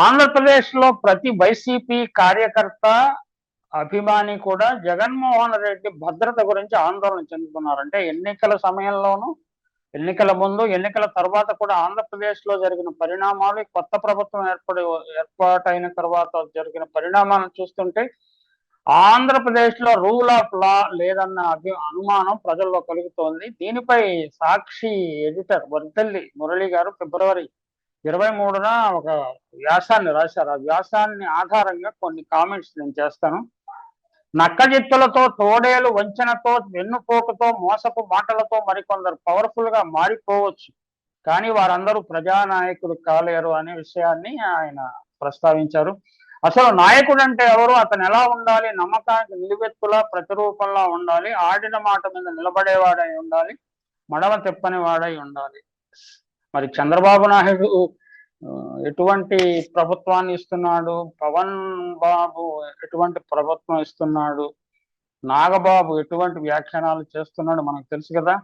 ఆంధ్రప్రదేశ్లో ప్రతి వైసీపీ కార్యకర్త అభిమాని కూడా జగన్మోహన్ రెడ్డి భద్రత గురించి ఆందోళన చెందుతున్నారంటే ఎన్నికల సమయంలోనూ ఎన్నికల ముందు ఎన్నికల తర్వాత కూడా ఆంధ్రప్రదేశ్లో జరిగిన పరిణామాలు కొత్త ప్రభుత్వం ఏర్పడి ఏర్పాటైన తర్వాత జరిగిన పరిణామాలను చూస్తుంటే ఆంధ్రప్రదేశ్లో రూల్ ఆఫ్ లా లేదన్న అభి అనుమానం ప్రజల్లో కలుగుతోంది. దీనిపై సాక్షి ఎడిటర్ వర్దల్లి మురళి గారు ఫిబ్రవరి ఇరవై మూడున ఒక వ్యాసాన్ని రాశారు. ఆ వ్యాసాన్ని ఆధారంగా కొన్ని కామెంట్స్ నేను చేస్తాను. నక్కజిత్తులతో తోడేలు వంచనతో వెన్నుపోకతో మోసపు మాటలతో మరికొందరు పవర్ఫుల్గా మారిపోవచ్చు. కానీ వారందరూ ప్రజానాయకులు కాలేరు అనే విషయాన్ని ఆయన ప్రస్తావించారు. అసలు నాయకుడు అంటే ఎవరు? అతను ఎలా ఉండాలి? నమ్మకానికి నిలువెత్తులా ప్రతిరూపంలా ఉండాలి? ఆడిన మాట మీద నిలబడేవాడై ఉండాలి? మడమ తిప్పని వాడై ఉండాలి? మరి చంద్రబాబు నాయుడు ఎటువంటి ప్రభుత్వాన్ని ఇస్తున్నాడు? పవన్ బాబు ఎటువంటి ప్రభుత్వం ఇస్తున్నాడు? నాగబాబు ఎటువంటి వ్యాఖ్యానాలు చేస్తున్నాడు? మనకు తెలుసు కదా.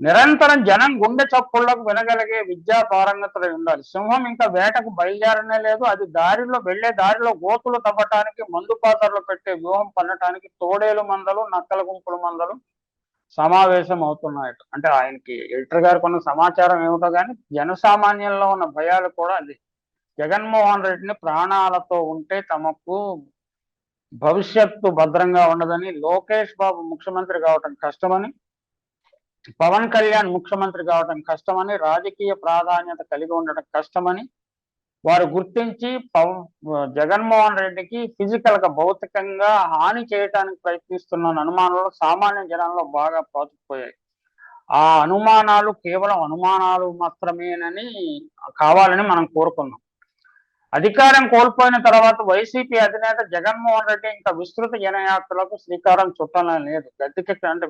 నిరంతరం జనం గుండె చప్పుళ్ళకు వినగలిగే విద్యా పారంగతులై ఉండాలి. సింహం ఇంకా వేటకు బయలుదేరనే లేదు. అది దారిలో వెళ్ళే దారిలో గోతులు తవ్వటానికి మందు పాత్రలు పెట్టే వ్యూహం పన్నటానికి తోడేలు మందలు నక్కల గుంపుల మందలు సమావేశం అవుతున్నాయట అంటే ఆయనకి ఎడిటర్ గారికి ఉన్న సమాచారం ఏమిటో కానీ జనసామాన్యంలో ఉన్న భయాలు కూడా అది. జగన్మోహన్ రెడ్డిని ప్రాణాలతో ఉంటే తమకు భవిష్యత్తు భద్రంగా ఉండదని లోకేష్ బాబు ముఖ్యమంత్రి కావటం కష్టమని పవన్ కళ్యాణ్ ముఖ్యమంత్రి కావటం కష్టమని రాజకీయ ప్రాధాన్యత కలిగి ఉండడం కష్టమని వారు గుర్తించి పవ జగన్మోహన్ రెడ్డికి ఫిజికల్గా భౌతికంగా హాని చేయడానికి ప్రయత్నిస్తున్న అనుమానాలు సామాన్య జనంలో బాగా పాతుకుపోయాయి. ఆ అనుమానాలు కేవలం అనుమానాలు మాత్రమేనని కావాలని మనం కోరుకున్నాం. అధికారం కోల్పోయిన తర్వాత వైసీపీ అధినేత జగన్మోహన్ రెడ్డి ఇంకా విస్తృత జనయాత్రలకు శ్రీకారం చుట్టాలని లేదు. గద్దెకి అంటే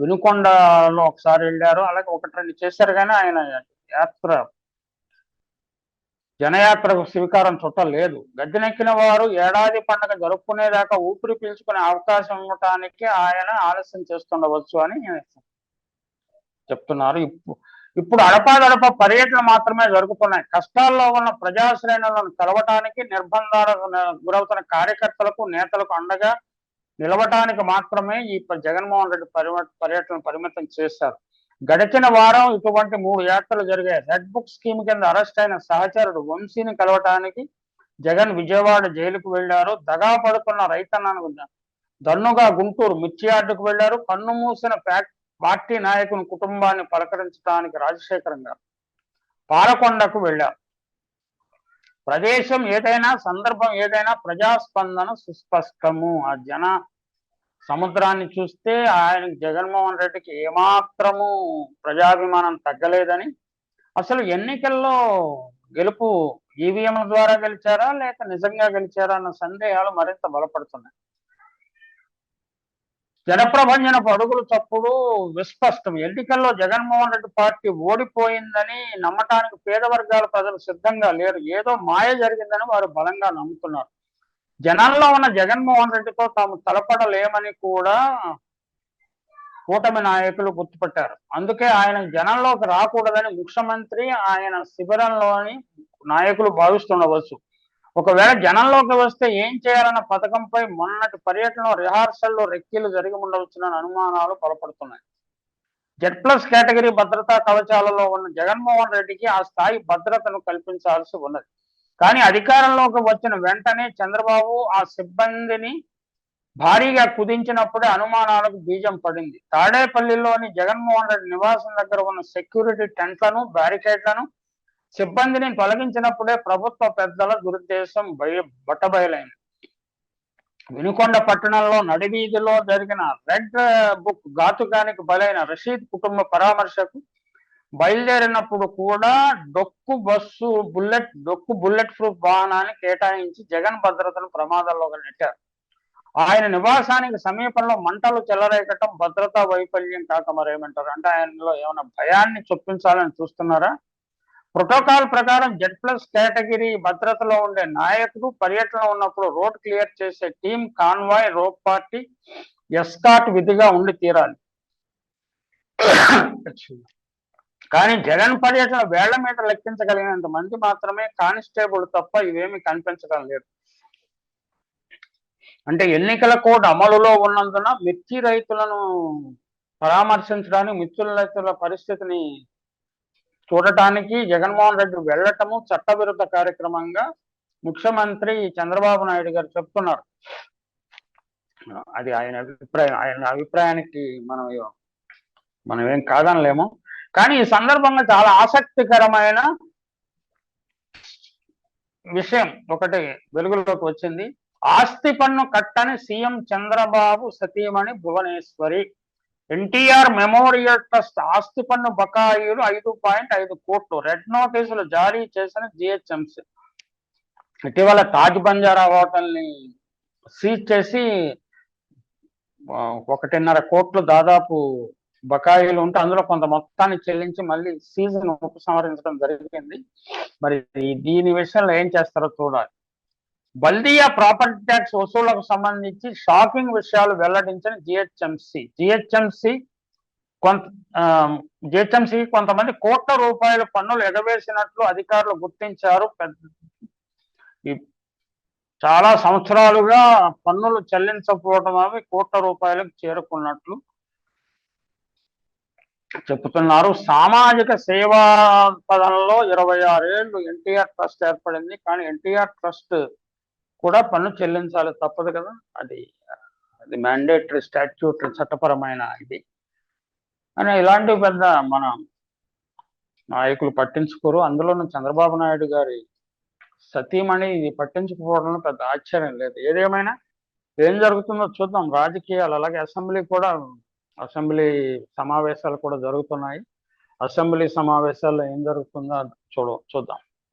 వినుకొండలో ఒకసారి వెళ్ళారు. అలాగే ఒకటి రెండు చేశారు కానీ ఆయన యాత్ర జనయాత్రకు శ్రీకారం చుట్టలేదు గద్దెనెక్కిన వారు ఏడాది పండగ జరుపుకునేదాకా ఊపిరి పీల్చుకునే అవకాశం ఉండటానికి ఆయన ఆలస్యం చేస్తుండవచ్చు అని చెప్తున్నారు. ఇప్పుడు ఇప్పుడు అడపాదడప పర్యటన మాత్రమే జరుగుతున్నాయి. కష్టాల్లో ఉన్న ప్రజాశ్రేణులను కలవటానికి నిర్బంధాలకు గురవుతున్న కార్యకర్తలకు నేతలకు అండగా నిలవటానికి మాత్రమే ఈ జగన్మోహన్ రెడ్డి పరిమ- పర్యటన పరిమితం చేశారు. గడిచిన వారం ఇటువంటి మూడు యాత్రలు జరిగాయి. రెడ్ బుక్ స్కీమ్ కింద అరెస్ట్ అయిన సహచరుడు వంశీని కలవటానికి జగన్ విజయవాడ జైలుకు వెళ్ళారు దగా పడుతున్న రైతన్నను దన్నుగా గుంటూరు మిర్చియార్డుకు వెళ్ళారు కన్ను మూసిన పార్టీ నాయకుని కుటుంబాన్ని పలకరించడానికి రాజశేఖరం గారు పాలకొండకు వెళ్ళారు. ప్రదేశం ఏదైనా సందర్భం ఏదైనా ప్రజాస్పందన సుస్పష్టము. ఆ జన సముద్రాన్ని చూస్తే ఆయన జగన్మోహన్ రెడ్డికి ఏమాత్రము ప్రజాభిమానం తగ్గలేదని అసలు ఎన్నికల్లో గెలుపు ఈవీఎంల ద్వారా గెలిచారా లేక నిజంగా గెలిచారా అన్న సందేహాలు మరింత బలపడుతున్నాయి. జనప్రభంజన పడుగులు చప్పుడు విస్పష్టం. ఎన్నికల్లో జగన్మోహన్ రెడ్డి పార్టీ ఓడిపోయిందని నమ్మటానికి పేద వర్గాల ప్రజలు సిద్ధంగా లేరు. ఏదో మాయ జరిగిందని వారు బలంగా నమ్ముతున్నారు. జనంలో ఉన్న జగన్మోహన్ రెడ్డితో తాము తలపడలేమని కూడా కూటమి నాయకులు గుర్తుపట్టారు. అందుకే ఆయన జనంలోకి రాకూడదని ముఖ్యమంత్రి ఆయన శిబిరంలోని నాయకులు భావిస్తుండవచ్చు. ఒకవేళ జనంలోకి వస్తే ఏం చేయాలన్న పథకంపై మొన్నటి పర్యటన రిహార్సల్లో రెక్కీలు జరిగి ఉండవచ్చునని అనుమానాలు బలపడుతున్నాయి జెడ్ ప్లస్ కేటగిరీ భద్రతా కవచాలలో ఉన్న జగన్మోహన్ రెడ్డికి ఆ స్థాయి భద్రతను కల్పించాల్సి ఉన్నది. కానీ అధికారంలోకి వచ్చిన వెంటనే చంద్రబాబు ఆ సిబ్బందిని భారీగా కుదించినప్పుడే అనుమానాలకు బీజం పడింది. తాడేపల్లిలోని జగన్మోహన్ రెడ్డి నివాసం దగ్గర ఉన్న సెక్యూరిటీ టెంట్లను బ్యారికేడ్లను సిబ్బందిని తొలగించినప్పుడే ప్రభుత్వ పెద్దల దురుద్దేశం బయ బట్టబయలైంది. వినుకొండ పట్టణంలో నడివీధిలో జరిగిన రెడ్ బుక్ ఘాతుకానికి బలైన రషీద్ కుటుంబ పరామర్శకు బయలుదేరినప్పుడు కూడా డొక్కు బస్సు బుల్లెట్ డొక్కు బుల్లెట్ ప్రూఫ్ వాహనాన్ని కేటాయించి జగన్ భద్రతను ప్రమాదంలో నెట్టారు. ఆయన నివాసానికి సమీపంలో మంటలు చెలరేగటం భద్రతా వైఫల్యం కాక మరేమంటారు? అంటే ఆయనలో ఏమైనా భయాన్ని చొప్పించాలని చూస్తున్నారా? ప్రోటోకాల్ ప్రకారం జెడ్ ప్లస్ కేటగిరీ భద్రతలో ఉండే నాయకుడు పర్యటన ఉన్నప్పుడు రోడ్ క్లియర్ చేసే team convoy road party escort విధిగా ఉండి తీరాలి. కానీ జగన్ పర్యటన వేళ్ళ మీద లెక్కించగలిగినంత మంది మాత్రమే కానిస్టేబుల్ తప్ప ఇవేమి కనిపించడం లేదు. అంటే ఎన్నికల కోడ్ అమలులో ఉన్నందున మిర్చి రైతులను పరామర్శించడానికి మిర్చి రైతుల పరిస్థితిని చూడటానికి జగన్మోహన్ రెడ్డి వెళ్ళటము చట్టవిరుద్ధ కార్యక్రమంగా ముఖ్యమంత్రి చంద్రబాబు నాయుడు గారు చెప్తున్నారు. అది ఆయన అభిప్రాయం ఆయన అభిప్రాయానికి మనం మనం ఏం కాదనలేము. కానీ ఈ సందర్భంగా చాలా ఆసక్తికరమైన విషయం ఒకటి వెలుగులోకి వచ్చింది. ఆస్తి పన్ను కట్టని సీఎం చంద్రబాబు సతీమణి భువనేశ్వరి. ఎన్టీఆర్ మెమోరియల్ ట్రస్ట్ ఆస్తి పన్ను బకాయిలు ఐదు పాయింట్ ఐదు కోట్లు. రెడ్ నోటీసులు జారీ చేసిన జిహెచ్ఎంసీ. ఇటీవల తాజ్ బంజారా హోటల్ని సీజ్ చేసి ఒకటిన్నర కోట్లు దాదాపు బకాయిలు ఉంటే అందులో కొంత మొత్తాన్ని చెల్లించి మళ్ళీ సీజన్ ఉపసంహరించడం జరిగింది. మరి దీని విషయంలో ఏం చేస్తారో చూడాలి. బల్దియా ప్రాపర్టీ ట్యాక్స్ వసూళ్ళకు సంబంధించి షాకింగ్ విషయాలు వెల్లడించిన జిహెచ్ఎంసి. జిహెచ్ఎంసి కొంత జిహెచ్ఎంసి కొంతమంది కోట్ల రూపాయల పన్నులు ఎగవేసినట్లు అధికారులు గుర్తించారు. పెద్ద చాలా సంవత్సరాలుగా పన్నులు చెల్లించకపోవడం అవి కోట్ల రూపాయలకు చేరుకున్నట్లు చెప్తున్నారు సామాజిక సేవా పదంలో ఇరవై ఆరేళ్ళు ఎన్టీఆర్ ట్రస్ట్ ఏర్పడింది. కానీ ఎన్టీఆర్ ట్రస్ట్ కూడా పన్ను చెల్లించాలి. తప్పదు కదా. అది అది మ్యాండేటరీ స్టాట్యూట్ చట్టపరమైన ఇది. అని ఇలాంటివి పెద్ద మన నాయకులు పట్టించుకోరు. అందులోనూ చంద్రబాబు నాయుడు గారి సతీమణి ఇది పట్టించుకోవడంలో పెద్ద ఆశ్చర్యం లేదు. ఏదేమైనా ఏం జరుగుతుందో చూద్దాం. రాజకీయాలు అలాగే అసెంబ్లీ కూడా అసెంబ్లీ సమావేశాలు కూడా జరుగుతున్నాయి. అసెంబ్లీ సమావేశాల్లో ఏం జరుగుతుందో చూడ చూద్దాం.